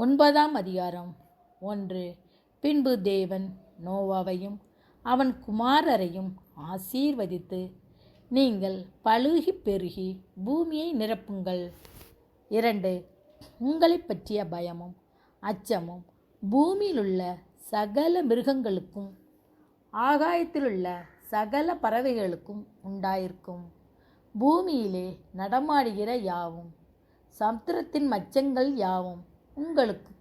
ஒன்பதாம் அதிகாரம். ஒன்று. பின்பு தேவன் நோவாவையும் அவன் குமாரரையும் ஆசீர்வதித்து நீங்கள் பழுகி பெருகி பூமியை நிரப்புங்கள். இரண்டு. உங்களைப் பற்றிய பயமும் அச்சமும் பூமியிலுள்ள சகல மிருகங்களுக்கும் ஆகாயத்திலுள்ள சகல பறவைகளுக்கும் உண்டாயிருக்கும். பூமியிலே நடமாடுகிற யாவும் சமுத்திரத்தின் மச்சங்கள் யாவும் உங்களுக்கு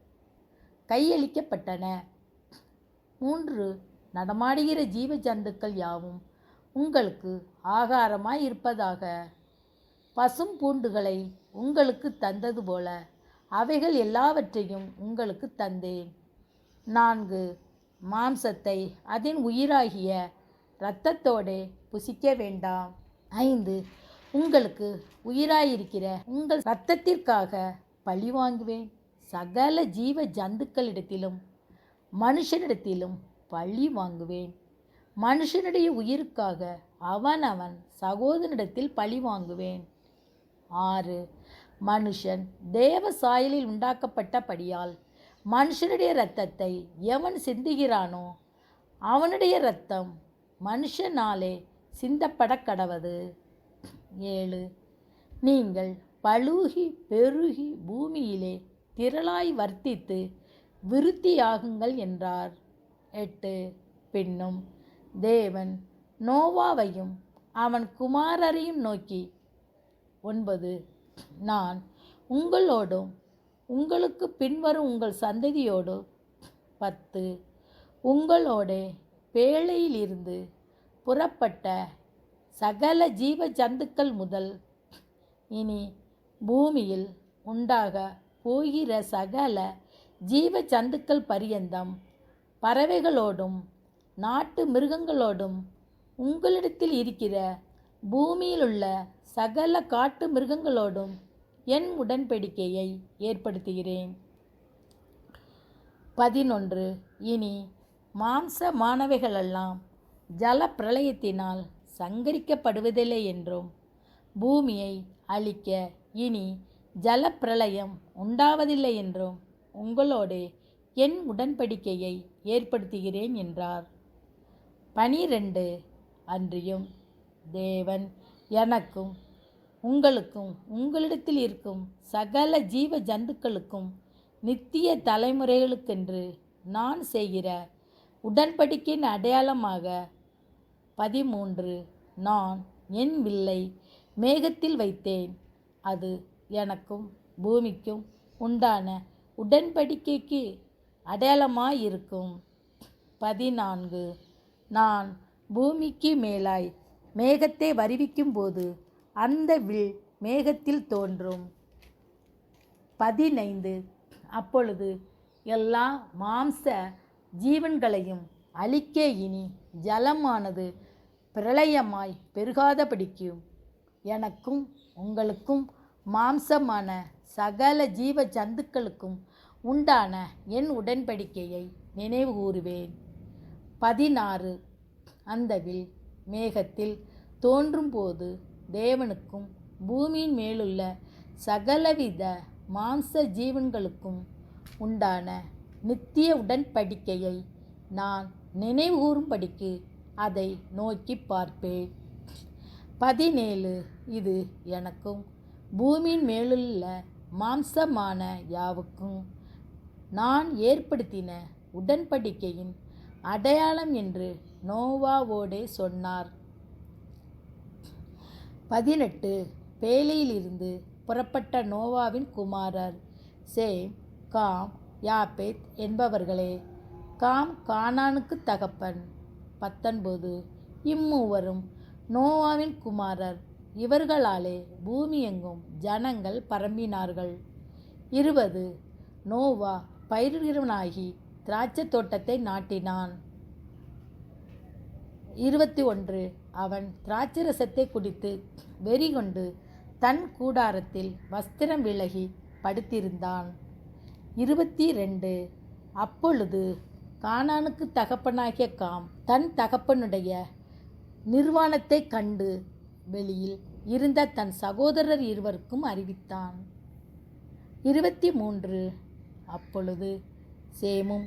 கையளிக்கப்பட்டன. மூன்று நடமாடுகிற ஜீவ ஜந்துக்கள் யாவும் உங்களுக்கு ஆகாரமாய் இருப்பதாக. பசும் பூண்டுகளை உங்களுக்கு தந்தது போல அவைகள் எல்லாவற்றையும் உங்களுக்கு தந்தேன். நான்கு மாம்சத்தை அதன் உயிராகிய இரத்தத்தோடே புசிக்க வேண்டாம். ஐந்து உங்களுக்கு உயிராயிருக்கிற உங்கள் இரத்தத்திற்காக பழி வாங்குவேன். சகல ஜீவ ஜந்துக்களிடத்திலும் மனுஷனிடத்திலும் பழி வாங்குவேன். மனுஷனுடைய உயிருக்காக அவன் அவன் சகோதரனிடத்தில் பழி வாங்குவேன். ஆறு மனுஷன் தேவ சாயலில் உண்டாக்கப்பட்டபடியால் மனுஷனுடைய இரத்தத்தை எவன் சிந்துகிறானோ அவனுடைய இரத்தம் மனுஷனாலே சிந்தப்பட கடவது ஏழு நீங்கள் பழுகி பெருகி பூமியிலே திரளாய் வர்த்தித்து விருத்தியாகுங்கள் என்றார். எட்டு. பின்னும் தேவன் நோவாவையும் அவன் குமாரரையும் நோக்கி ஒன்பது. நான் உங்களோடும் உங்களுக்கு பின்வரும் உங்கள் சந்ததியோடும் பத்து. உங்களோட பேழையிலிருந்து புறப்பட்ட சகல ஜீவ ஜந்துக்கள் முதல் இனி பூமியில் உண்டாக போகிற சகல ஜீவ சந்துக்கள் பரியந்தம். பறவைகளோடும் நாட்டு மிருகங்களோடும் உங்களிடத்தில் இருக்கிற பூமியிலுள்ள சகல காட்டு மிருகங்களோடும் என் உடன்படிக்கையை ஏற்படுத்துகிறேன். பதினொன்று. இனி மாம்ச மாணவைகளெல்லாம் ஜல பிரளயத்தினால் சங்கரிக்கப்படுவதில்லை என்றும் பூமியை அழிக்க இனி ஜலப்பிரளயம் உண்டாவதில்லை என்றும் உங்களோடு என் உடன்படிக்கையை ஏற்படுத்துகிறேன் என்றார். பனிரெண்டு அன்றியும் தேவன் எனக்கும் உங்களுக்கும் உங்களிடத்தில் இருக்கும் சகல ஜீவ ஜந்துக்களுக்கும் நித்திய தலைமுறைகளுக்கென்று நான் செய்கிற உடன்படிக்கையின் அடையாளமாக பதிமூன்று நான் என் வில்லை மேகத்தில் வைத்தேன். அது எனக்கும் பூமிக்கும் உண்டான உடன்படிக்கைக்கு அடையாளமாயிருக்கும். பதினான்கு. நான் பூமிக்கு மேலாய் மேகத்தை வருவிக்கும்போது அந்த வில் மேகத்தில் தோன்றும். பதினைந்து. அப்பொழுது எல்லா மாம்ச ஜீவன்களையும் அழிக்க இனி ஜலமானது பிரளயமாய் பெருகாதபடிக்கும் எனக்கும் உங்களுக்கும் மாம்சமான சகல ஜீவ ஜந்துக்களுக்கும் உண்டான என் உடன்படிக்கையை நினைவு கூறுவேன். பதினாறு. அந்த வில் மேகத்தில் தோன்றும்போது தேவனுக்கும் பூமியின் மேலுள்ள சகலவித மாம்ச ஜீவன்களுக்கும் உண்டான நித்திய உடன்படிக்கையை நான் நினைவுகூரும்படிக்கு அதை நோக்கி பார்ப்பேன். பதினேழு. இது எனக்கும் பூமியின் மேலுள்ள மாம்சமான யாவுக்கும் நான் ஏற்படுத்தின உடன்படிக்கையின் அடையாளம் என்று நோவாவோடே சொன்னார். பதினெட்டு. பேலியிலிருந்து புறப்பட்ட நோவாவின் குமாரர் சேம் காம். யாபேத் என்பவர்களே காம் கானானுக்கு தகப்பன். பத்தொன்பது. இம்மூவரும் நோவாவின் குமாரர் இவர்களாலே பூமியெங்கும் ஜனங்கள் பரம்பினார்கள். இருபது. நோவா பயிர்கிறவனாகி திராட்சைத் தோட்டத்தை நாட்டினான். இருபத்தி ஒன்று அவன் திராட்சரசத்தை குடித்து வெறி கொண்டு தன் கூடாரத்தில் வஸ்திரம் விலகி படுத்திருந்தான். இருபத்தி ரெண்டு அப்பொழுது கானானுக்கு தகப்பனாகிய காம் தன் தகப்பனுடைய நிர்வாணத்தை கண்டு வெளியில் இருந்த தன் சகோதரர் இருவருக்கும் அறிவித்தான். இருபத்தி மூன்று அப்பொழுது சேமும்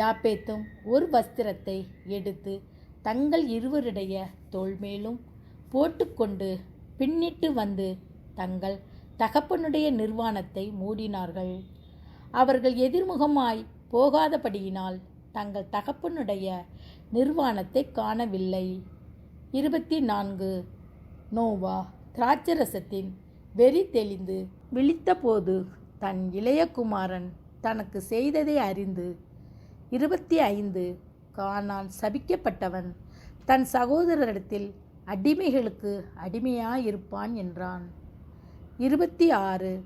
யாப்பேத்தும் ஒரு வஸ்திரத்தை எடுத்து தங்கள் இருவருடைய தோல்மேலும் போட்டுக்கொண்டு பின்னிட்டு வந்து தங்கள் தகப்பனுடைய நிர்வாணத்தை மூடினார்கள். அவர்கள் எதிர்முகமாய் போகாதபடியினால் தங்கள் தகப்பனுடைய நிர்வாணத்தை காணவில்லை. இருபத்தி நான்கு நோவா திராட்சரசத்தின் வெறி தெளிந்து விழித்தபோது தன் இளைய குமாரன் தனக்கு செய்ததை அறிந்து இருபத்தி ஐந்து கானான் சபிக்கப்பட்டவன் தன் சகோதரரிடத்தில் அடிமைகளுக்கு அடிமையாயிருப்பான் என்றான். இருபத்தி ஆறு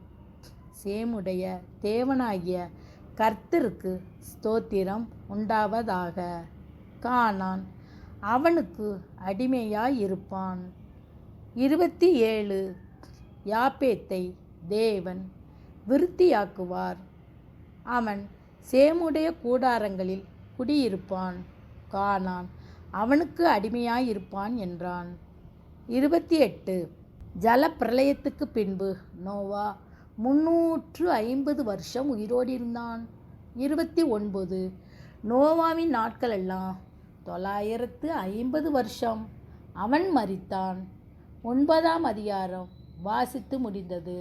சேமுடைய தேவனாகிய கர்த்தருக்கு ஸ்தோத்திரம் உண்டாவதாக. கானான் அவனுக்கு அடிமையாயிருப்பான். இருபத்தி ஏழு. யாப்பேத்தை தேவன் விருத்தியாக்குவார். அவன் சேமுடைய கூடாரங்களில் குடியிருப்பான். காணான். அவனுக்கு அடிமையாயிருப்பான் என்றான். இருபத்தி எட்டு. ஜலப்பிரளயத்துக்கு பின்பு நோவா முன்னூற்று ஐம்பது வருஷம் உயிரோடு இருந்தான். இருபத்தி ஒன்பது. நோவாவின் நாட்களெல்லாம் தொள்ளாயிரத்து ஐம்பது வருஷம் அவன் மறித்தான் ஒன்பதாம் அதிகாரம் வாசித்து முடிந்தது.